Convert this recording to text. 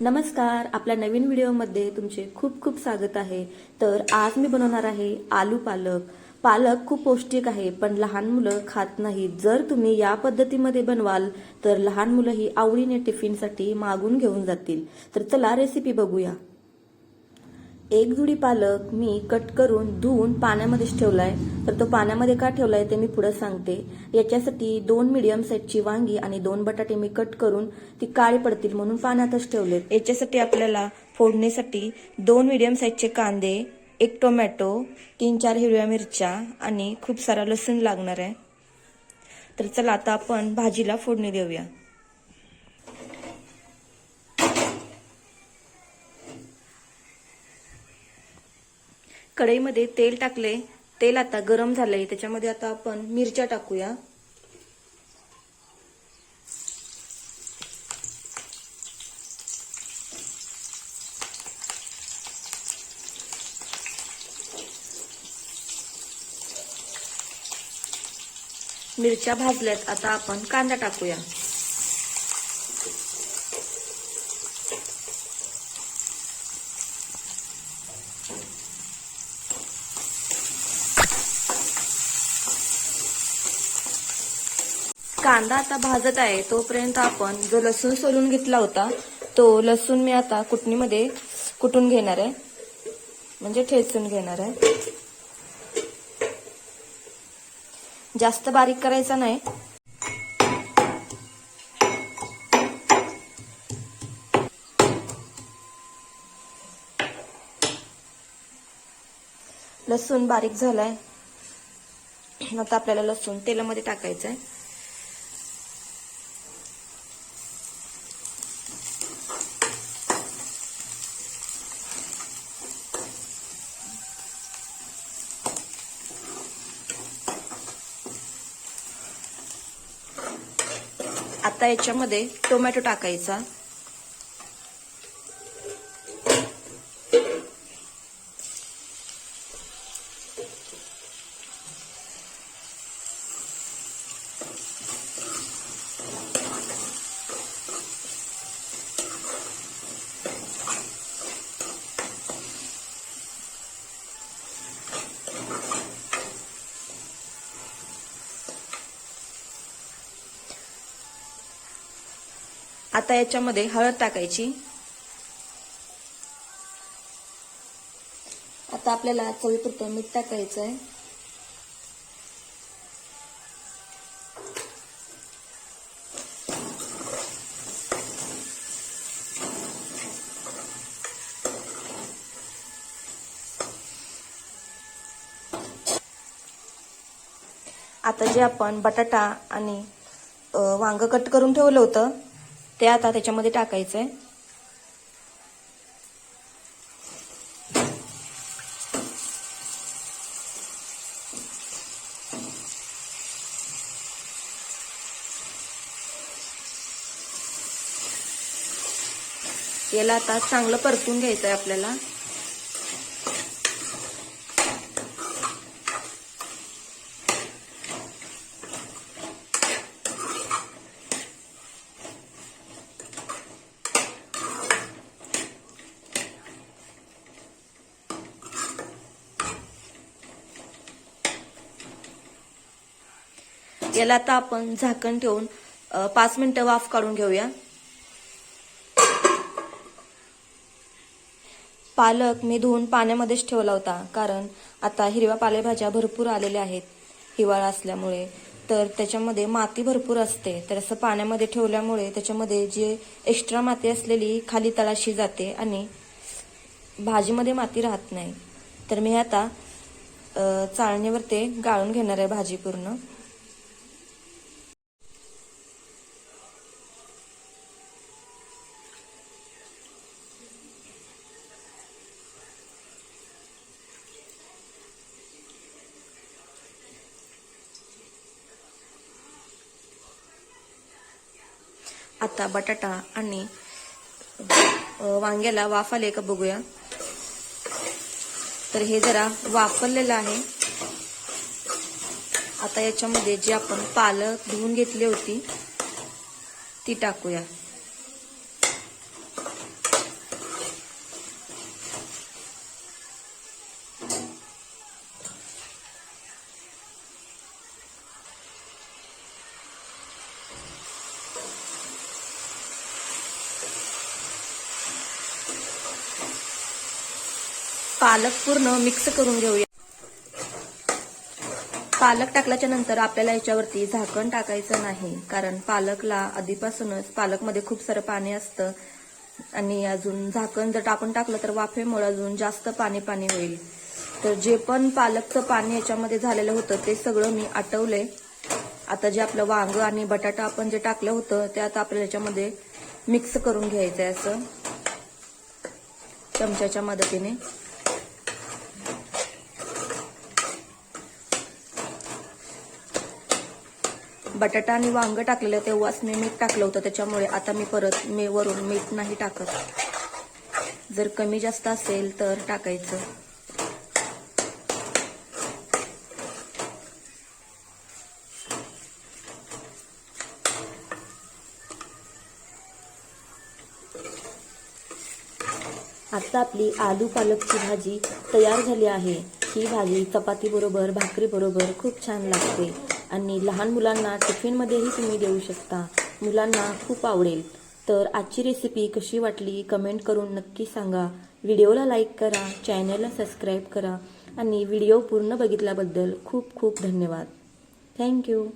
नमस्कार आपल्या नवीन व्हिडिओमध्ये तुमचे खूप खूप स्वागत आहे. तर आज मी बनवणार आहे आलू पालक. पालक खूप पौष्टिक आहे पण लहान मुलं खात नाहीत. जर तुम्ही या पद्धतीमध्ये बनवाल तर लहान मुलंही आवडीने टिफिनसाठी मागून घेऊन जातील. तर चला रेसिपी बघूया. एक जुडी पालक मी कट करून धुवून पाण्यामध्येच ठेवलाय. तर तो पाण्यामध्ये का ठेवलाय ते मी पुढे सांगते. याच्यासाठी दोन मिडियम साईजची वांगी आणि दोन बटाटे मी कट करून ती काळी पडतील म्हणून पाण्यातच ठेवले याच्यासाठी आपल्याला फोडणीसाठी दोन मिडियम साईजचे कांदे एक टोमॅटो तीन चार हिरव्या मिरच्या आणि खूप सारा लसूण लागणार आहे. तर चला आता आपण भाजीला फोडणी देऊया. कढईमध्ये तेल टाकले. तेल आता गरम झालंय. त्याच्यामध्ये आता आपण मिरच्या टाकूया. मिरच्या भाजल्यात. आता आपण कांदा टाकूया. कांदा आता भाजत आहे तोपर्यंत आपण जो लसूण सोलून घेतला होता तो लसूण मी आता कुटणीमध्ये कुटून घेणार आहे. म्हणजे ठेचून घेणार आहे. जास्त बारीक करायचा नाही. लसूण बारीक झालाय. आता आपल्याला लसूण तेलामध्ये टाकायचं आहे आता याच्यामध्ये टोमॅटो टाकायचा. आता याच्यामध्ये हळद टाकायची. आता आपल्याला चवीपुरतं मीठ टाकायचं आहे आता जे आपण बटाटा आणि वांग कट करून ठेवलं होतं ते आता त्याच्यामध्ये टाकायचंय. याला आता चांगलं परतून घ्यायचंय आपल्याला. याला आता आपण झाकण ठेवून पाच मिनिटं वाफ काढून घेऊया. पालक मी धुवून पाण्यामध्येच ठेवला होता कारण आता हिरव्या पालेभाज्या भरपूर आलेल्या आहेत हिवाळा असल्यामुळे. तर त्याच्यामध्ये माती भरपूर असते तर असं पाण्यामध्ये ठेवल्यामुळे त्याच्यामध्ये जे एक्स्ट्रा माती असलेली खाली तळाशी जाते आणि भाजीमध्ये माती राहत नाही. तर मी आता चाळणीवर ते गाळून घेणार आहे भाजी पूर्ण. आता बटाटा आणि वांग्याला वाफ आले का बघूया. तर हे जरा वापरलेलं आहे. आता याच्यामध्ये जी आपण पालक धुवून घेतली होती ती टाकूया. पालक पूर्ण मिक्स करून घेऊया. पालक टाकल्याच्या नंतर आपल्याला याच्यावरती झाकण टाकायचं नाही. कारण पालकला आधीपासूनच पालकमध्ये खूप सारं पाणी असतं. आणि अजून झाकण जर आपण टाकलं तर वाफेमुळे अजून जास्त पाणी पाणी होईल. तर जे पण पालकचं पाणी याच्यामध्ये झालेलं होतं ते सगळं मी आटवलंय. आता जे आपलं वांग आणि बटाटा आपण जे टाकलं होतं ते आता आपल्याला याच्यामध्ये मिक्स करून घ्यायचं आहे असं. चमच्याच्या मदतीने. बटाटा आणि वांग टाकलेलं तेव्हाच मी मीठ टाकलं होतं. त्याच्यामुळे आता मी परत मी वरून मीठ नाही टाकत. जर कमी जास्त असेल तर टाकायचं. आता आपली आलू पालकची भाजी तयार झाली आहे. ही भाजी चपाती बरोबर भाकरी बरोबर खूप छान लागते. आणि लहान मुलांना टिफिनमध्येही तुम्ही देऊ शकता. मुलांना खूप आवडेल. तर आजची रेसिपी कशी वाटली कमेंट करून नक्की सांगा. व्हिडिओला लाईक करा चॅनलला सबस्क्राईब करा. आणि व्हिडिओ पूर्ण बघितल्याबद्दल खूप खूप धन्यवाद. थँक्यू